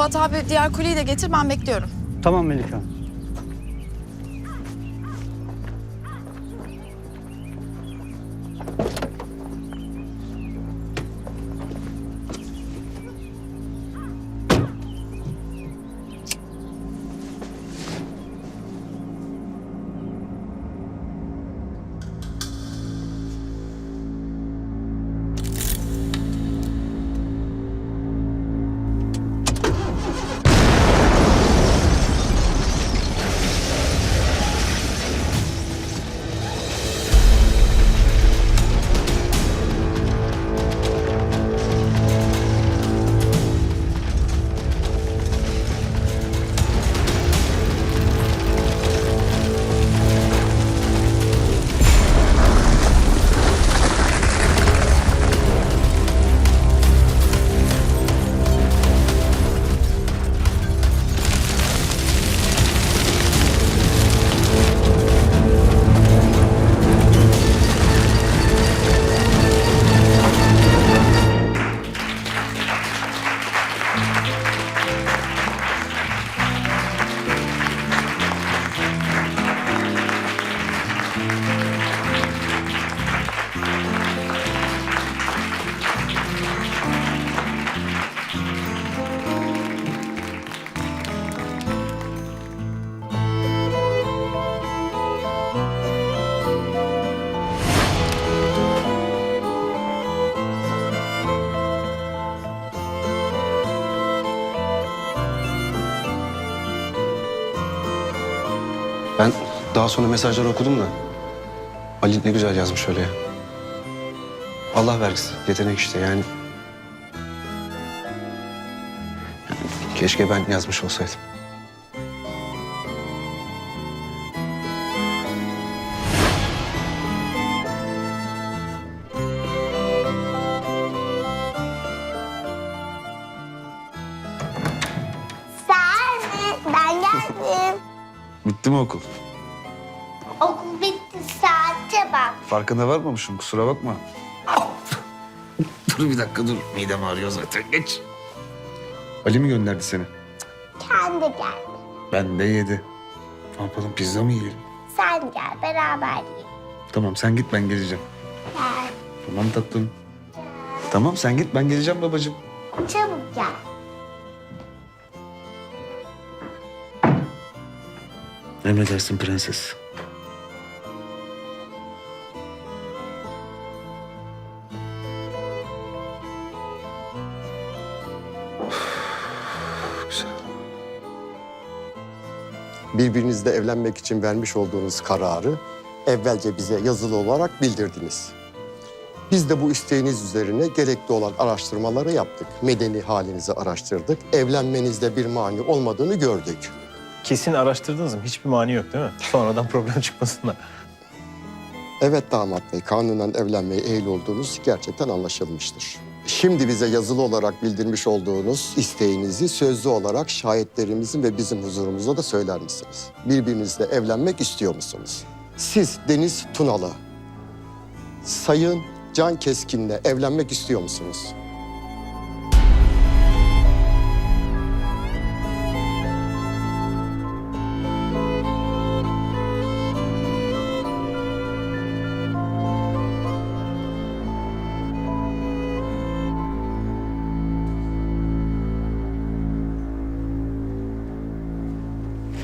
Fuat abi diğer kolyeyi de getir ben bekliyorum. Tamam Melike Hanım. Ben daha sonra mesajları okudum da Ali ne güzel yazmış öyle ya. Allah vergisi. Yetenek işte yani. Keşke ben yazmış olsaydım. Sen ben geldim. Bitti mi okul? Okul bitti saate bak. Farkında varmamışım kusura bakma. dur bir dakika dur. Midem ağrıyor zaten geç. Ali mi gönderdi seni? Kendi gel. Ben de yedi. Ne yapalım pizza mı yiyelim? Sen gel beraber yiyelim. Tamam sen git ben geleceğim. Gel. Tamam tatlım. Tamam sen git ben geleceğim babacığım. Çabuk gel. Emredersin prenses. Birbirinizle evlenmek için vermiş olduğunuz kararı evvelce bize yazılı olarak bildirdiniz. Biz de bu isteğiniz üzerine gerekli olan araştırmaları yaptık. Medeni halinizi araştırdık. Evlenmenizde bir mani olmadığını gördük. Kesin araştırdınız mı? Hiçbir mani yok değil mi? Sonradan problem çıkmasın da. Evet damat bey, kanunen evlenmeye eğil olduğunuz gerçekten anlaşılmıştır. Şimdi bize yazılı olarak bildirmiş olduğunuz isteğinizi sözlü olarak şahitlerimizin ve bizim huzurumuzda da söyler misiniz? Birbirinizle evlenmek istiyor musunuz? Siz Deniz Tunalı, Sayın Can Keskin'le evlenmek istiyor musunuz?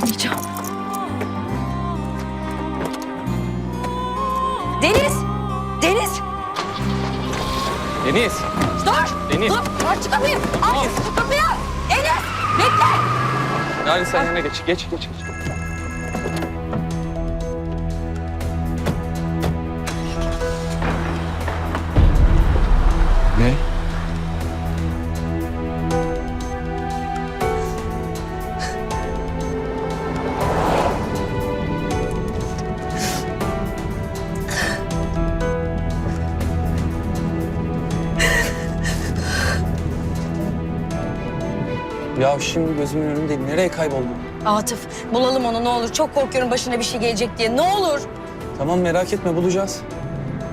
Yapamayacağım. Deniz! Deniz! Deniz! Dur! Deniz! Dur! Aç kapıyı! Aç kapıyı! Enes! Bekle! Hadi sen yerine geç. Geç, geç, geç. Ya şimdi gözümün önünde nereye kayboldu? Atıf bulalım onu ne olur. Çok korkuyorum başına bir şey gelecek diye. Ne olur. Tamam merak etme bulacağız.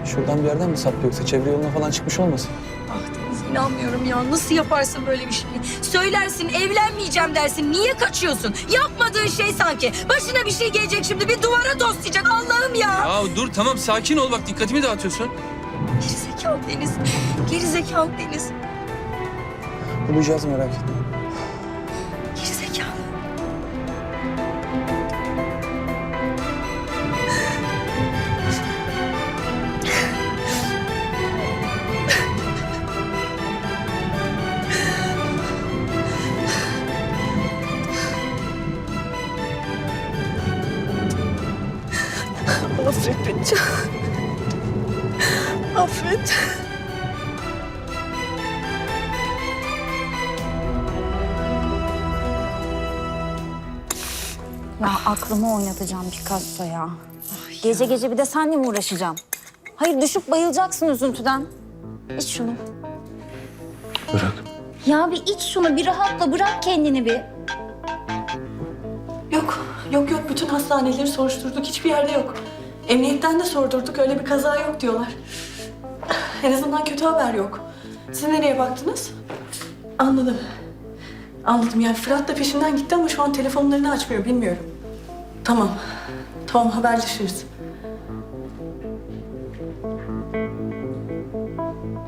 Şuradan bir yerden mi saptı yoksa çevre yoluna falan çıkmış olmasın? Ah Deniz inanmıyorum ya. Nasıl yaparsın böyle bir şeyi? Söylersin evlenmeyeceğim dersin. Niye kaçıyorsun? Yapmadığın şey sanki. Başına bir şey gelecek şimdi. Bir duvara toslayacak Allah'ım ya. Ya dur tamam sakin ol bak dikkatimi dağıtıyorsun. Gerizekalı Deniz. Gerizekalı Deniz. Bulacağız merak etme. Gerizekalı. Affet beni Can. Affet. Ya aklımı oynatacağım Picasso ya. Gece gece bir de seninle mi uğraşacağım? Hayır düşüp bayılacaksın üzüntüden. İç şunu. Bırak. Ya bir iç şunu bir rahatla bırak kendini bir. Yok, yok yok. Bütün hastaneleri soruşturduk. Hiçbir yerde yok. Emniyetten de sordurduk. Öyle bir kaza yok diyorlar. En azından kötü haber yok. Siz nereye baktınız? Anladım. Anladım. Yani Fırat da peşinden gitti ama şu an telefonlarını açmıyor. Bilmiyorum. Tamam. Tamam haberleşiriz.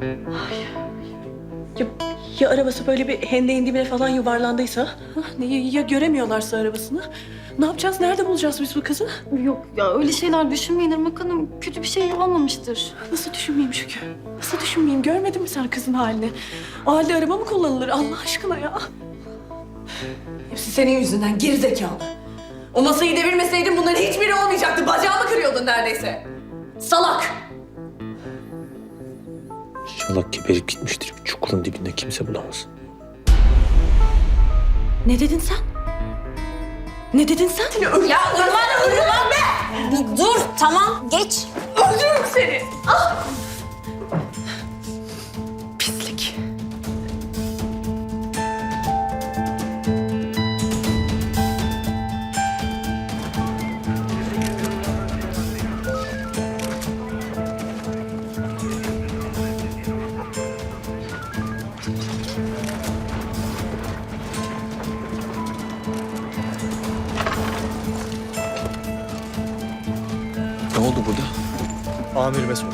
Ay. Ya, ya arabası böyle bir hendeğin dibine falan yuvarlandıysa? Ha, ne- Ya göremiyorlarsa arabasını? Ne yapacağız? Nerede bulacağız biz bu kızı? Yok ya öyle şeyler düşünmeyin Irmak Hanım. Kötü bir şey olmamıştır. Nasıl düşünmeyeyim Şükrü? Nasıl düşünmeyeyim? Görmedin mi sen kızın halini? O halde araba mı kullanılır Allah aşkına ya? Hepsi senin yüzünden gerizekalı. O masayı devirmeseydin bunların hiçbiri olmayacaktı. Bacağımı kırıyordun neredeyse. Salak! İnşallah geberip gitmiştir. Çukurun dibinde kimse bulamaz. Ne dedin sen? Ne dedin sen? Ya Irmak, Irmak be! Bir dur tamam geç. öldürürüm seni. Ah! Amirime sor.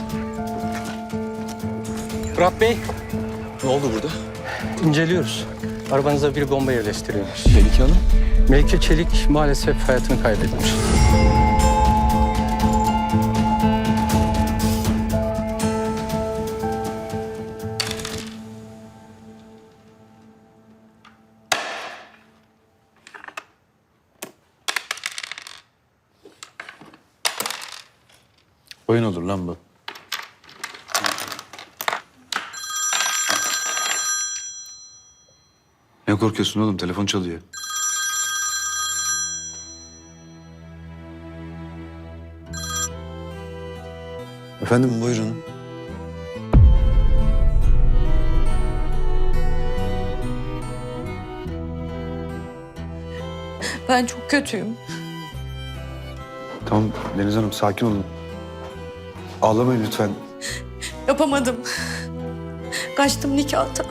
Fırat Bey, Ne oldu burada? inceliyoruz. Arabanıza bir bomba yerleştirilmiş. Melike Hanım. Melike Çelik maalesef hayatını kaybetmiş. Oyun olur lan bu. Ne korkuyorsun oğlum? Telefon çalıyor. Efendim buyurun. Ben çok kötüyüm. Tamam Deniz Hanım sakin olun. Ağlamayın lütfen. Yapamadım. Kaçtım nikahta.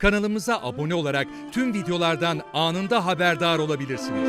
Kanalımıza abone olarak tüm videolardan anında haberdar olabilirsiniz.